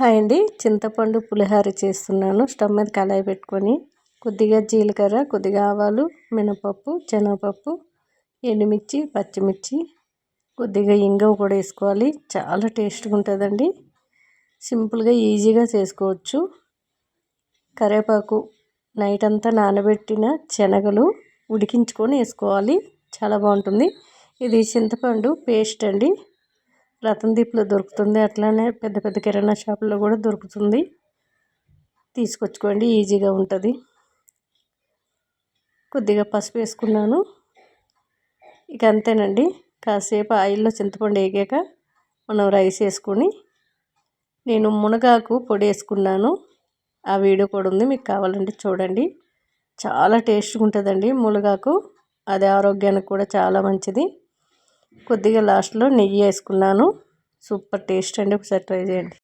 Hi అండి. చింతపండు పులిహార చేస్తున్నాను. స్టవ్ మీద కళాయి పెట్టుకొని కొద్దిగా జీలకర్ర కొద్దిగా ఆవాలు మినపప్పు శనగపప్పు ఎండుమిర్చి పచ్చిమిర్చి కొద్దిగా ఇంగవ కూడా వేసుకోవాలి. చాలా టేస్ట్గా ఉంటుందండి. సింపుల్గా ఈజీగా చేసుకోవచ్చు. కరివేపాకు నైట్ అంతా నానబెట్టిన శనగలు ఉడికించుకొని వేసుకోవాలి. చాలా బాగుంటుంది. ఇది చింతపండు పేస్ట్ అండి. రతన్ దీప్లో దొరుకుతుంది. అట్లానే పెద్ద పెద్ద కిరాణా షాపుల్లో కూడా దొరుకుతుంది. తీసుకొచ్చుకోండి ఈజీగా ఉంటుంది. కొద్దిగా పసుపు వేసుకున్నాను. ఇక అంతేనండి. కాసేపు ఆయిల్లో చింతపండు వేగాక మనం రైస్ వేసుకొని నేను మునగాకు పొడి వేసుకున్నాను. ఆ వీడియో కూడా ఉంది మీకు కావాలంటే చూడండి. చాలా టేస్ట్గా ఉంటుందండి మునగాకు. అది ఆరోగ్యానికి కూడా చాలా మంచిది. కొద్దిగా లాస్ట్లో నెయ్యి వేసుకున్నాను. సూపర్ టేస్ట్ అండి. ఒకసారి ట్రై చేయండి.